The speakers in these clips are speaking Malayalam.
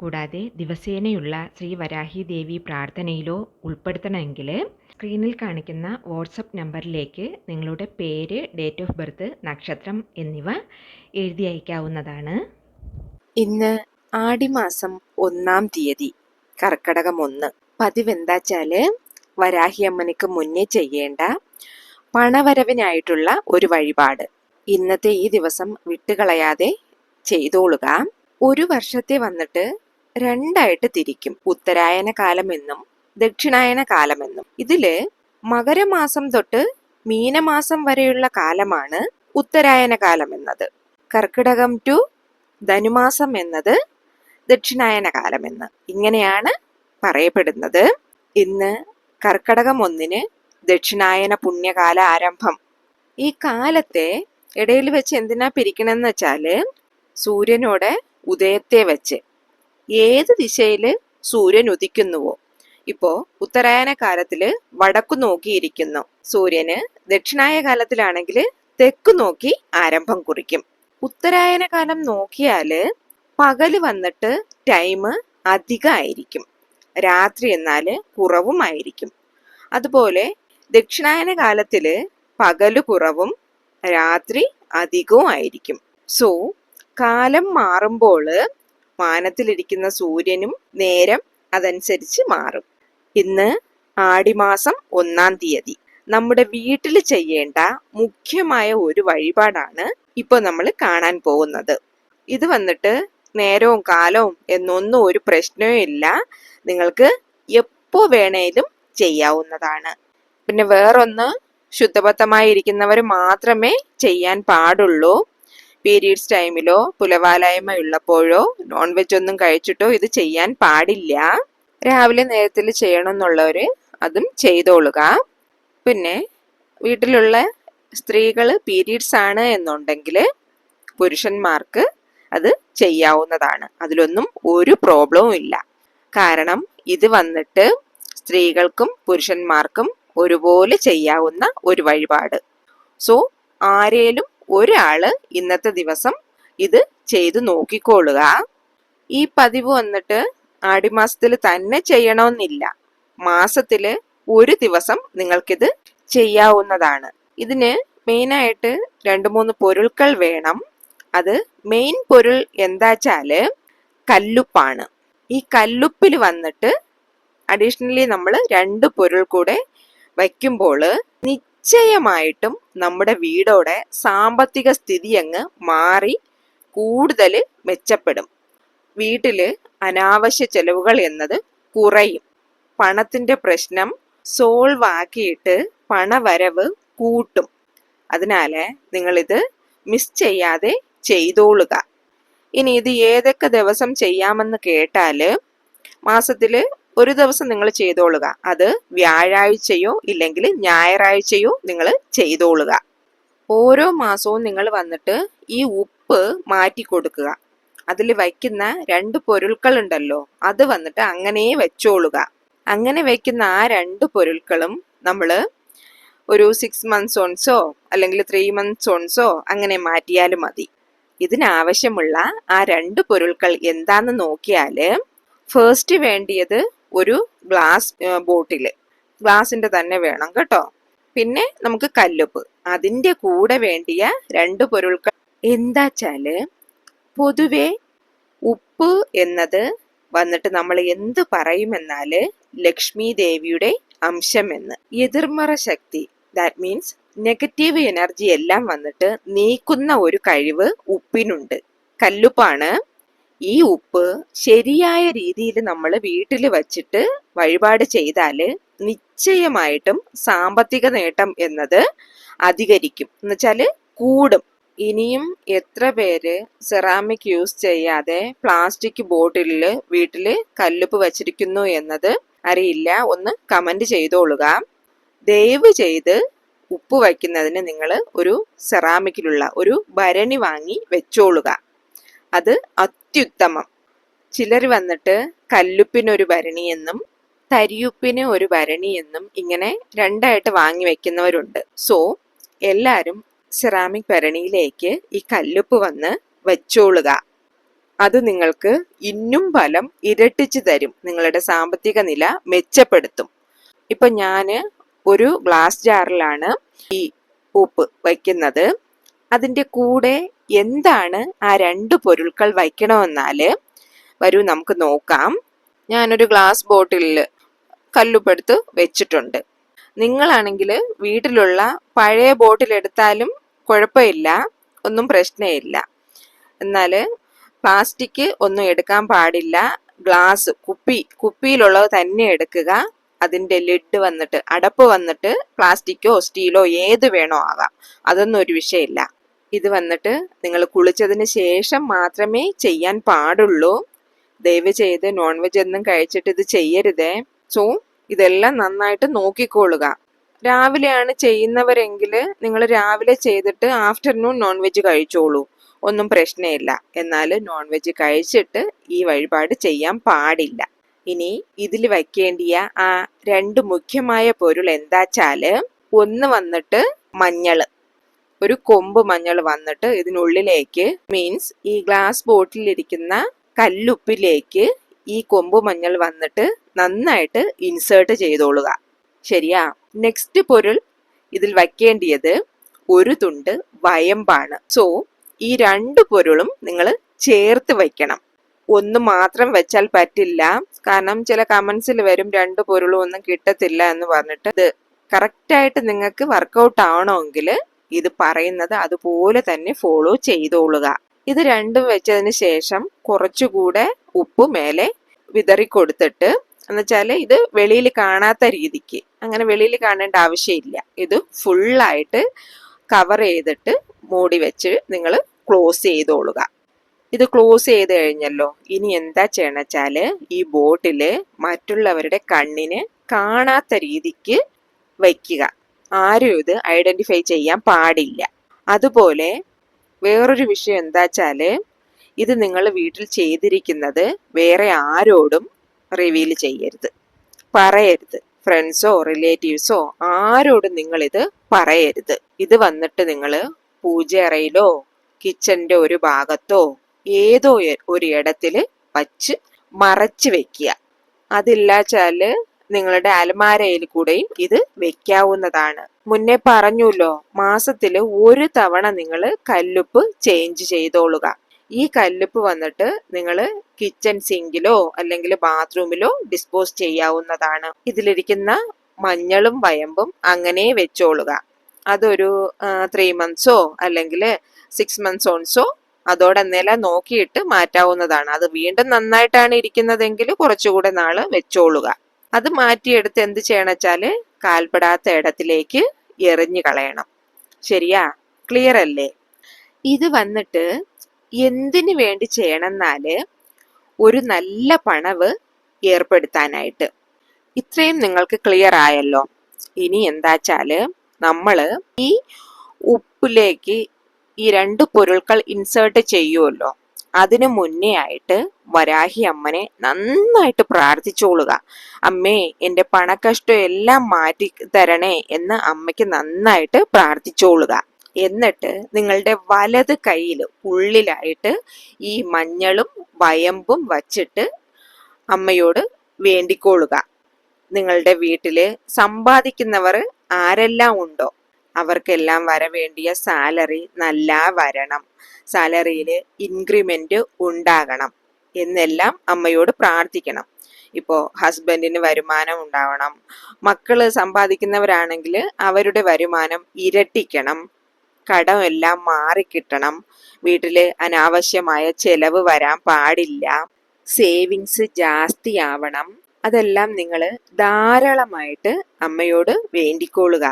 കൂടാതെ ദിവസേനയുള്ള ശ്രീ വരാഹി ദേവി പ്രാർത്ഥനയിലോ ഉൾപ്പെടുത്തണമെങ്കിൽ സ്ക്രീനിൽ കാണിക്കുന്ന വാട്സപ്പ് നമ്പറിലേക്ക് നിങ്ങളുടെ പേര് ഡേറ്റ് ഓഫ് ബർത്ത് നക്ഷത്രം എന്നിവ എഴുതി അയക്കാവുന്നതാണ്. ഇന്ന് ആടിമാസം ഒന്നാം തീയതി കർക്കടകം ഒന്ന്. പതിവെന്താച്ചാൽ വരാഹിയമ്മനിക്ക് മുന്നേ ചെയ്യേണ്ട പണവരവിനായിട്ടുള്ള ഒരു വഴിപാട്. ഇന്നത്തെ ഈ ദിവസം വിട്ടുകളയാതെ ചെയ്തോളുക. ഒരു വർഷത്തെ വന്നിട്ട് രണ്ടായിട്ട് തിരിക്കും. ഉത്തരായന കാലമെന്നും ദക്ഷിണായന കാലമെന്നും. ഇതിൽ മകരമാസം തൊട്ട് മീനമാസം വരെയുള്ള കാലമാണ് ഉത്തരായന കാലം എന്നത് കർക്കിടകം ടു ധനുമാസം എന്നത് ദക്ഷിണായന കാലമെന്ന്. ഇങ്ങനെയാണ് പറയപ്പെടുന്നത്. ഇന്ന് കർക്കടകം ഒന്നിന് ദക്ഷിണായന പുണ്യകാല ആരംഭം. ഈ കാലത്തെ ഇടയിൽ വെച്ച് എന്തിനാ പിരിക്കണമെന്ന് വെച്ചാൽ സൂര്യനോട് ഉദയത്തെ വെച്ച് ഏത് ദിശയിൽ സൂര്യൻ ഉദിക്കുന്നുവോ? ഇപ്പോ ഉത്തരായന കാലത്തിൽ വടക്കു നോക്കിയിരിക്കുന്നു. സൂര്യന് ദക്ഷിണായ കാലത്തിലാണെങ്കിൽ തെക്കു നോക്കി ആരംഭം കുറിക്കും. ഉത്തരായന കാലം നോക്കിയാൽ പകൽ വന്നിട്ട് ടൈം അധികമായിരിക്കും രാത്രി എന്നാൽ കുറവുമായിരിക്കും അതുപോലെ ദക്ഷിണായന കാലത്തിൽ പകൽ കുറവും രാത്രി അധികവും ആയിരിക്കും. സോ കാലം മാറുമ്പോൾ മാനത്തിലിരിക്കുന്ന സൂര്യനും നേരം അതനുസരിച്ച് മാറും. ഇന്ന് ആടിമാസം ഒന്നാം തീയതി. നമ്മുടെ വീട്ടിൽ ചെയ്യേണ്ട മുഖ്യമായ ഒരു വഴിപാടാണ് ഇപ്പൊ നമ്മൾ കാണാൻ പോകുന്നത്. ഇത് വന്നിട്ട് നേരവും കാലവും എന്നൊന്നും ഒരു പ്രശ്നവും ഇല്ല. നിങ്ങൾക്ക് എപ്പോ വേണേലും ചെയ്യാവുന്നതാണ്. പിന്നെ വേറൊന്ന് ശുദ്ധബദ്ധമായിരിക്കുന്നവർ മാത്രമേ ചെയ്യാൻ പാടുള്ളൂ. പീരീഡ്സ് ടൈമിലോ പുലവാലായ്മ ഉള്ളപ്പോഴോ നോൺ വെജ് ഒന്നും കഴിച്ചിട്ടോ ഇത് ചെയ്യാൻ പാടില്ല. രാവിലെ നേരത്തിൽ ചെയ്യണമെന്നുള്ളവര് അതും ചെയ്തോളുക. പിന്നെ വീട്ടിലുള്ള സ്ത്രീകൾ പീരീഡ്സ് ആണ് എന്നുണ്ടെങ്കിൽ പുരുഷന്മാർക്ക് അത് ചെയ്യാവുന്നതാണ്. അതിലൊന്നും ഒരു പ്രോബ്ലവും ഇല്ല. കാരണം ഇത് വന്നിട്ട് സ്ത്രീകൾക്കും പുരുഷന്മാർക്കും ഒരുപോലെ ചെയ്യാവുന്ന ഒരു വഴിപാട്. സോ ആരേലും ഒരാൾ ഇന്നത്തെ ദിവസം ഇത് ചെയ്തു നോക്കിക്കൊള്ളുക. ഈ പതിവ് വന്നിട്ട് ആടിമാസത്തിൽ തന്നെ ചെയ്യണമെന്നില്ല മാസത്തിൽ ഒരു ദിവസം നിങ്ങൾക്കിത് ചെയ്യാവുന്നതാണ്. ഇതിന് മെയിനായിട്ട് രണ്ട് മൂന്ന് പൊരുൾകൾ വേണം. അത് മെയിൻ പൊരുൾ എന്താച്ചാൽ കല്ലുപ്പാണ്. ഈ കല്ലുപ്പിൽ വന്നിട്ട് അഡീഷണലി നമ്മൾ രണ്ട് പൊരുൾ കൂടെ വയ്ക്കുമ്പോൾ നിശ്ചയമായിട്ടും നമ്മുടെ വീടോടെ സാമ്പത്തിക സ്ഥിതി അങ്ങ് മാറി കൂടുതൽ മെച്ചപ്പെടും. വീട്ടിൽ അനാവശ്യ ചെലവുകൾ എന്നത് കുറയും. പണത്തിന്റെ പ്രശ്നം സോൾവ് ആക്കിയിട്ട് പണവരവ് കൂട്ടും. അതിനാൽ നിങ്ങളിത് മിസ് ചെയ്യാതെ ചെയ്തോളുക. ഇനി ഇത് ഏതൊക്കെ ദിവസം ചെയ്യാമെന്ന് കേട്ടാൽ മാസത്തിൽ ഒരു ദിവസം നിങ്ങൾ ചെയ്തോളുക. അത് വ്യാഴാഴ്ചയോ ഇല്ലെങ്കിൽ ഞായറാഴ്ചയോ നിങ്ങൾ ചെയ്തോളുക. ഓരോ മാസവും നിങ്ങൾ വന്നിട്ട് ഈ ഉപ്പ് മാറ്റി കൊടുക്കുക. അതിൽ വയ്ക്കുന്ന രണ്ട് പൊരുൾക്കൾ ഉണ്ടല്ലോ അത് വന്നിട്ട് അങ്ങനെ വെച്ചോളുക. അങ്ങനെ വെക്കുന്ന ആ രണ്ട് പൊരുൾക്കളും നമ്മൾ ഒരു സിക്സ് മന്ത്സ് ഓൺസോ അല്ലെങ്കിൽ ത്രീ മന്ത്സ് ഓൺസോ അങ്ങനെ മാറ്റിയാലും മതി. ഇതിനാവശ്യമുള്ള ആ രണ്ട് പൊരുൾക്കൾ എന്താന്ന് നോക്കിയാൽ ഫസ്റ്റ് വേണ്ടിയത് ഒരു ഗ്ലാസ് ബോട്ടിൽ ഗ്ലാസിന്റെ തന്നെ വേണം കേട്ടോ. പിന്നെ നമുക്ക് കല്ലുപ്പ്. അതിന്റെ കൂടെ വേണ്ടിയ രണ്ട് പൊരുൾക്കൾ എന്താച്ചാൽ പൊതുവെ ഉപ്പ് എന്നത് വന്നിട്ട് നമ്മൾ എന്ത് പറയുമെന്നാൽ ലക്ഷ്മി ദേവിയുടെ അംശം എന്ന് എതിർമറ ശക്തി ദാറ്റ് മീൻസ് നെഗറ്റീവ് എനർജി എല്ലാം വന്നിട്ട് നീക്കുന്ന ഒരു കഴിവ് ഉപ്പിനുണ്ട്. കല്ലുപ്പാണ് ഈ ഉപ്പ് ശരിയായ രീതിയിൽ നമ്മൾ വീട്ടിൽ വച്ചിട്ട് വഴിപാട് ചെയ്താൽ നിശ്ചയമായിട്ടും സാമ്പത്തിക നേട്ടം എന്നത് അധികരിക്കും. എന്നുവെച്ചാൽ കൂടും. ഇനിയും എത്ര പേര് സെറാമിക് യൂസ് ചെയ്യാതെ പ്ലാസ്റ്റിക് ബോട്ടിലിൽ വീട്ടിൽ കല്ലുപ്പ് വച്ചിരിക്കുന്നു എന്നത് അറിയില്ല. ഒന്ന് കമന്റ് ചെയ്തോളുക. ദയവ് ചെയ്ത് ഉപ്പ് വയ്ക്കുന്നതിന് നിങ്ങൾ ഒരു സെറാമിക്കിലുള്ള ഒരു ഭരണി വാങ്ങി വെച്ചോളുക. അത് അത്യുത്തമം. ചിലർ വന്നിട്ട് കല്ലുപ്പിനൊരു ഭരണി എന്നും തരിയുപ്പിന് ഒരു ഭരണി എന്നും ഇങ്ങനെ രണ്ടായിട്ട് വാങ്ങി വെക്കുന്നവരുണ്ട്. സോ എല്ലാവരും സെറാമിക് ഭരണിയിലേക്ക് ഈ കല്ലുപ്പ് വന്ന് വെച്ചോളുക. അത് നിങ്ങൾക്ക് ഇന്നും ഫലം ഇരട്ടിച്ചു തരും. നിങ്ങളുടെ സാമ്പത്തിക നില മെച്ചപ്പെടുത്തും. ഇപ്പൊ ഞാൻ ഒരു ഗ്ലാസ് ജാറിലാണ് ഈ ഉപ്പ് വയ്ക്കുന്നത് അതിന്റെ കൂടെ എന്താണ് ആ രണ്ട് പൊരുൾകൾ വയ്ക്കണമെന്നാൽ? വരൂ നമുക്ക് നോക്കാം. ഞാനൊരു ഗ്ലാസ് ബോട്ടിലിൽ കല്ലുപ്പെടുത്ത് വെച്ചിട്ടുണ്ട്. നിങ്ങളാണെങ്കിൽ വീട്ടിലുള്ള പഴയ ബോട്ടിൽ എടുത്താലും കുഴപ്പമില്ല ഒന്നും പ്രശ്നമില്ല. എന്നാൽ പ്ലാസ്റ്റിക് ഒന്നും എടുക്കാൻ പാടില്ല. ഗ്ലാസ് കുപ്പി കുപ്പിയിലുള്ളത് തന്നെ എടുക്കുക. അതിന്റെ ലിഡ് വന്നിട്ട് അടപ്പ് വന്നിട്ട് പ്ലാസ്റ്റിക്കോ സ്റ്റീലോ ഏത് വേണോ ആകാം. അതൊന്നും ഒരു വിഷയമില്ല. ഇത് വന്നിട്ട് നിങ്ങൾ കുളിച്ചതിന് ശേഷം മാത്രമേ ചെയ്യാൻ പാടുള്ളൂ. ദയവ് ചെയ്ത് നോൺ വെജ് ഒന്നും കഴിച്ചിട്ട് ഇത് ചെയ്യരുതേ. സോ ഇതെല്ലാം നന്നായിട്ട് നോക്കിക്കൊള്ളുക രാവിലെയാണ് ചെയ്യുന്നവരെങ്കിൽ നിങ്ങൾ രാവിലെ ചെയ്തിട്ട് ആഫ്റ്റർനൂൺ നോൺ വെജ് കഴിച്ചോളൂ. ഒന്നും പ്രശ്നമില്ല. എന്നാൽ നോൺ വെജ് കഴിച്ചിട്ട് ഈ വഴിപാട് ചെയ്യാൻ പാടില്ല. ഇനി ഇതിൽ വയ്ക്കേണ്ടിയ ആ രണ്ട് മുഖ്യമായ പൊരുൾ എന്താച്ചാൽ ഒന്ന് വന്നിട്ട് മഞ്ഞൾ ഒരു കൊമ്പ് മഞ്ഞൾ വന്നിട്ട് ഇതിനുള്ളിലേക്ക് മീൻസ് ഈ ഗ്ലാസ് ബോട്ടിലിരിക്കുന്ന കല്ലുപ്പിലേക്ക് ഈ കൊമ്പ് മഞ്ഞൾ വന്നിട്ട് നന്നായിട്ട് ഇൻസേർട്ട് ചെയ്തോളുക. ശരിയാ? നെക്സ്റ്റ് പൊരുൾ ഇതിൽ വയ്ക്കേണ്ടിയത് ഒരു തുണ്ട് വയമ്പാണ്. സോ ഈ രണ്ട് പൊരുളും നിങ്ങൾ ചേർത്ത് വയ്ക്കണം. ഒന്ന് മാത്രം വെച്ചാൽ പറ്റില്ല. കാരണം ചില കമൻസിൽ വരും രണ്ട് പൊരുളും ഒന്നും കിട്ടത്തില്ല എന്ന് പറഞ്ഞിട്ട് ഇത് കറക്റ്റായിട്ട് നിങ്ങൾക്ക് വർക്കൗട്ട് ആവണമെങ്കിൽ ഇത് പറയുന്നത് അതുപോലെ തന്നെ ഫോളോ ചെയ്തോളുക. ഇത് രണ്ടും വെച്ചതിന് ശേഷം കുറച്ചുകൂടെ ഉപ്പ് മേലെ വിതറിക്കൊടുത്തിട്ട് എന്നുവെച്ചാൽ ഇത് വെളിയിൽ കാണാത്ത രീതിക്ക്. അങ്ങനെ വെളിയിൽ കാണേണ്ട ആവശ്യമില്ല. ഇത് ഫുള്ളായിട്ട് കവർ ചെയ്തിട്ട് മൂടി വെച്ച് നിങ്ങൾ ക്ലോസ് ചെയ്തോളുക. ഇത് ക്ലോസ് ചെയ്ത് കഴിഞ്ഞല്ലോ. ഇനി എന്താ ചെയ്യണം വെച്ചാൽ ഈ ബോട്ടിൽ മറ്റുള്ളവരുടെ കണ്ണിന് കാണാത്ത രീതിക്ക് വയ്ക്കുക ആരും ഇത് ഐഡന്റിഫൈ ചെയ്യാൻ പാടില്ല. അതുപോലെ വേറൊരു വിഷയം എന്താ വെച്ചാൽ ഇത് നിങ്ങൾ വീട്ടിൽ ചെയ്തിരിക്കുന്നത് വേറെ ആരോടും റിവീൽ ചെയ്യരുത്. പറയരുത്. ഫ്രണ്ട്സോ റിലേറ്റീവ്സോ ആരോടും നിങ്ങളിത് പറയരുത്. ഇത് വന്നിട്ട് നിങ്ങൾ പൂജയറയിലോ കിച്ചന്റെ ഒരു ഭാഗത്തോ ഏതോ ഒരു ഇടത്തിൽ വച്ച് മറച്ചു വെക്കുക. അതില്ലാച്ചാൽ നിങ്ങളുടെ അലമാരയിൽ കൂടെയും ഇത് വെക്കാവുന്നതാണ്. മുന്നേ പറഞ്ഞല്ലോ മാസത്തിൽ ഒരു തവണ നിങ്ങൾ കല്ലുപ്പ് ചേഞ്ച് ചെയ്തോളുക. ഈ കല്ലുപ്പ് വന്നിട്ട് നിങ്ങൾ കിച്ചൺ സിങ്കിലോ അല്ലെങ്കിൽ ബാത്റൂമിലോ ഡിസ്പോസ് ചെയ്യാവുന്നതാണ്. ഇതിലിരിക്കുന്ന മഞ്ഞളും വയമ്പും അങ്ങനെ വെച്ചോളുക. അതൊരു ത്രീ മന്ത്സോ അല്ലെങ്കിൽ സിക്സ് മന്ത്സ് ഓൺസോ അതോടെ നില നോക്കിയിട്ട് മാറ്റാവുന്നതാണ്. അത് വീണ്ടും നന്നായിട്ടാണ് ഇരിക്കുന്നതെങ്കിൽ കുറച്ചുകൂടെ നാൾ വെച്ചോളുക. അത് മാറ്റിയെടുത്ത് എന്ത് ചെയ്യണം വെച്ചാൽ കാൽപ്പെടാത്ത ഇടത്തിലേക്ക് എറിഞ്ഞു കളയണം. ശരിയാ? ക്ലിയർ അല്ലേ? ഇത് വന്നിട്ട് എന്തിനു വേണ്ടി ചെയ്യണമെന്നാൽ ഒരു നല്ല പണവ് ഏർപ്പെടുത്താനായിട്ട്. ഇത്രയും നിങ്ങൾക്ക് ക്ലിയർ ആയല്ലോ. ഇനി എന്താച്ചാൽ നമ്മൾ ഈ ഉപ്പിലേക്ക് ഈ രണ്ട് പൊരുൾകൾ ഇൻസേർട്ട് ചെയ്യുമല്ലോ അതിനു മുന്നേ ആയിട്ട് വരാഹി അമ്മനെ നന്നായിട്ട് പ്രാർത്ഥിച്ചോളുക. അമ്മേ എന്റെ പണക്കഷ്ടം എല്ലാം മാറ്റി തരണേ എന്ന് അമ്മയ്ക്ക് നന്നായിട്ട് പ്രാർത്ഥിച്ചോളുക. എന്നിട്ട് നിങ്ങളുടെ വലത് കയ്യിൽ ഉള്ളിലായിട്ട് ഈ മഞ്ഞളും വയമ്പും വച്ചിട്ട് അമ്മയോട് വേണ്ടിക്കോളുക. നിങ്ങളുടെ വീട്ടിൽ സമ്പാദിക്കുന്നവർ ആരെല്ലാം ഉണ്ടോ? അവർക്കെല്ലാം വരവേണ്ടിയ സാലറി നല്ല വരണം. സാലറിയിൽ ഇൻക്രിമെന്റ് ഉണ്ടാകണം എന്നെല്ലാം അമ്മയോട് പ്രാർത്ഥിക്കണം. ഇപ്പോൾ ഹസ്ബൻഡിന് വരുമാനം ഉണ്ടാവണം. മക്കൾ സമ്പാദിക്കുന്നവരാണെങ്കിൽ അവരുടെ വരുമാനം ഇരട്ടിക്കണം. കടം എല്ലാം മാറിക്കിട്ടണം. വീട്ടിൽ അനാവശ്യമായ ചെലവ് വരാൻ പാടില്ല. സേവിങ്സ് ജാസ്തിയാവണം. അതെല്ലാം നിങ്ങൾ ധാരാളമായിട്ട് അമ്മയോട് വേണ്ടിക്കോളുക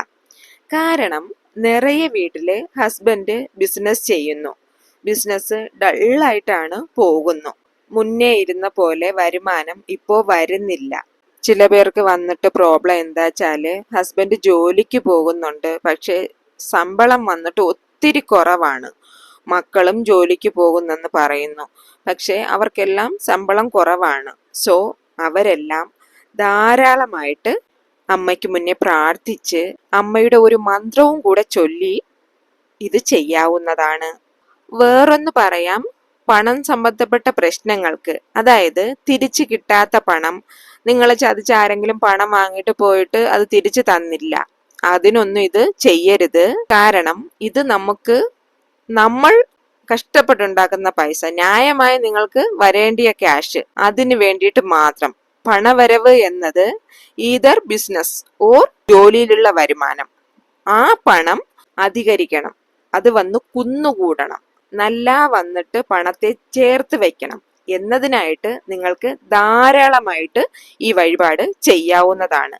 കാരണം നിറയെ വീട്ടിലെ ഹസ്ബൻഡ് ബിസിനസ് ചെയ്യുന്നു. ബിസിനസ് ഡള്ളായിട്ടാണ് പോകുന്നു. മുന്നേ ഇരുന്ന പോലെ വരുമാനം ഇപ്പോൾ വരുന്നില്ല. ചില പേർക്ക് വന്നിട്ട് പ്രോബ്ലം എന്താ വെച്ചാൽ ഹസ്ബൻഡ് ജോലിക്ക് പോകുന്നുണ്ട്. പക്ഷേ ശമ്പളം വന്നിട്ട് ഒത്തിരി കുറവാണ്. മക്കളും ജോലിക്ക് പോകുന്നെന്ന് പറയുന്നു. പക്ഷേ അവർക്കെല്ലാം ശമ്പളം കുറവാണ്. സോ അവരെല്ലാം ധാരാളമായിട്ട് അമ്മയ്ക്ക് മുന്നേ പ്രാർത്ഥിച്ച് അമ്മയുടെ ഒരു മന്ത്രവും കൂടെ ചൊല്ലി ഇത് ചെയ്യാവുന്നതാണ്. വേറൊന്ന് പറയാം. പണം സംബന്ധപ്പെട്ട പ്രശ്നങ്ങൾക്ക് അതായത് തിരിച്ചു കിട്ടാത്ത പണം. നിങ്ങൾ ചതിച്ച് ആരെങ്കിലും പണം വാങ്ങിയിട്ട് പോയിട്ട് അത് തിരിച്ചു തന്നില്ല. അതിനൊന്നും ഇത് ചെയ്യരുത്. കാരണം ഇത് നമുക്ക് നമ്മൾ കഷ്ടപ്പെട്ടുണ്ടാക്കുന്ന പൈസ. ന്യായമായി നിങ്ങൾക്ക് വരേണ്ടിയ ക്യാഷ് അതിന് വേണ്ടിയിട്ട് മാത്രം. പണവരവ് എന്നത് ഈതർ ബിസിനസ് ഓർ ജോലിയിലുള്ള വരുമാനം. ആ പണം അധികരിക്കണം. അത് വന്ന് കുന്നുകൂടണം. നല്ല വന്നിട്ട് പണത്തെ ചേർത്ത് വെക്കണം. എന്നതിനായിട്ട് നിങ്ങൾക്ക് ധാരാളമായിട്ട് ഈ വഴിപാട് ചെയ്യാവുന്നതാണ്.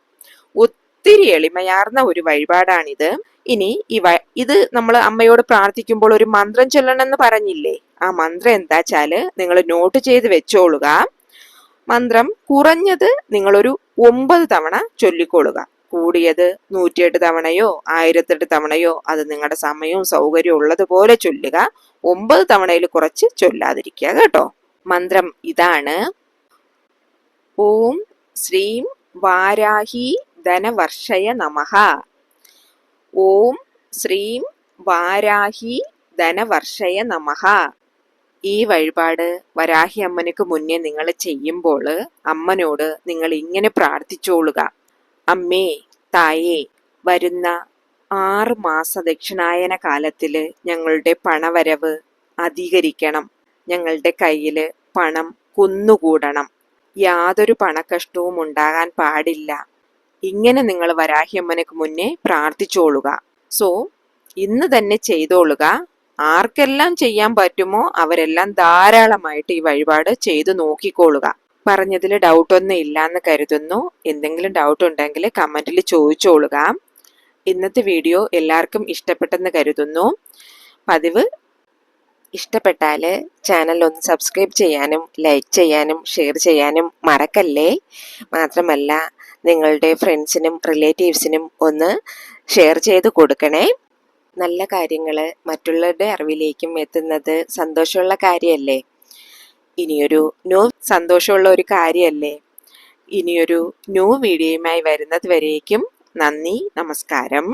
ഒത്തിരി എളിമയാർന്ന ഒരു വഴിപാടാണിത്. ഇനി ഈ ഇത് നമ്മൾ അമ്മയോട് പ്രാർത്ഥിക്കുമ്പോൾ ഒരു മന്ത്രം ചൊല്ലണമെന്ന് പറഞ്ഞില്ലേ? ആ മന്ത്രം എന്താച്ചാൽ നിങ്ങൾ നോട്ട് ചെയ്ത് വെച്ചോളുക. മന്ത്രം കുറഞ്ഞത് നിങ്ങളൊരു ഒമ്പത് തവണ ചൊല്ലിക്കൊള്ളുക. കൂടിയത് നൂറ്റിയെട്ട് തവണയോ ആയിരത്തെട്ട് തവണയോ അത് നിങ്ങളുടെ സമയവും സൗകര്യവും ഉള്ളതുപോലെ ചൊല്ലുക. ഒമ്പത് തവണയിൽ കുറച്ച് ചൊല്ലാതിരിക്കുക കേട്ടോ. മന്ത്രം ഇതാണ്. ഓം ശ്രീം വാരാഹി ധനവർഷയ നമഃ. ഓം ശ്രീം വാരാഹി ധനവർഷയ നമഃ. ഈ വഴിപാട് വരാഹി അമ്മനക്ക് മുന്നേ നിങ്ങൾ ചെയ്യുമ്പോൾ അമ്മനോട് നിങ്ങൾ ഇങ്ങനെ പ്രാർത്ഥിച്ചോളുക. അമ്മേ തായേ വരുന്ന ആറ് മാസ ദക്ഷിണായന കാലത്തിൽ ഞങ്ങളുടെ പണവരവ് അധികരിക്കണം. ഞങ്ങളുടെ കയ്യിൽ പണം കുന്നുകൂടണം. യാതൊരു പണക്കഷ്ടവും ഉണ്ടാകാൻ പാടില്ല. ഇങ്ങനെ നിങ്ങൾ വരാഹിയമ്മനക്ക് മുന്നേ പ്രാർത്ഥിച്ചോളുക. സോ ഇന്ന് തന്നെ ചെയ്തോളുക. ആർക്കെല്ലാം ചെയ്യാൻ പറ്റുമോ അവരെല്ലാം ധാരാളമായിട്ട് ഈ വഴിപാട് ചെയ്തു നോക്കിക്കോളുക. പറഞ്ഞതിൽ ഡൗട്ടൊന്നും ഇല്ലാന്ന് കരുതുന്നു. എന്തെങ്കിലും ഡൗട്ട് ഉണ്ടെങ്കിൽ കമന്റിൽ ചോദിച്ചോളുക. ഇന്നത്തെ വീഡിയോ എല്ലാവർക്കും ഇഷ്ടപ്പെട്ടെന്ന് കരുതുന്നു. പതിവ് ഇഷ്ടപ്പെട്ടാൽ ചാനൽ ഒന്ന് സബ്സ്ക്രൈബ് ചെയ്യാനും ലൈക്ക് ചെയ്യാനും ഷെയർ ചെയ്യാനും മറക്കല്ലേ? മാത്രമല്ല നിങ്ങളുടെ ഫ്രണ്ട്സിനും റിലേറ്റീവ്സിനും ഒന്ന് ഷെയർ ചെയ്ത് കൊടുക്കണേ. നല്ല കാര്യങ്ങൾ മറ്റുള്ളവരുടെ അറിവിലേക്കും എത്തുന്നത് സന്തോഷമുള്ള കാര്യമല്ലേ ഇനിയൊരു ന്യൂ സന്തോഷമുള്ള ഒരു കാര്യമല്ലേ ഇനിയൊരു ന്യൂ വീഡിയോയുമായി വരുന്നത് വരേക്കും നന്ദി നമസ്കാരം.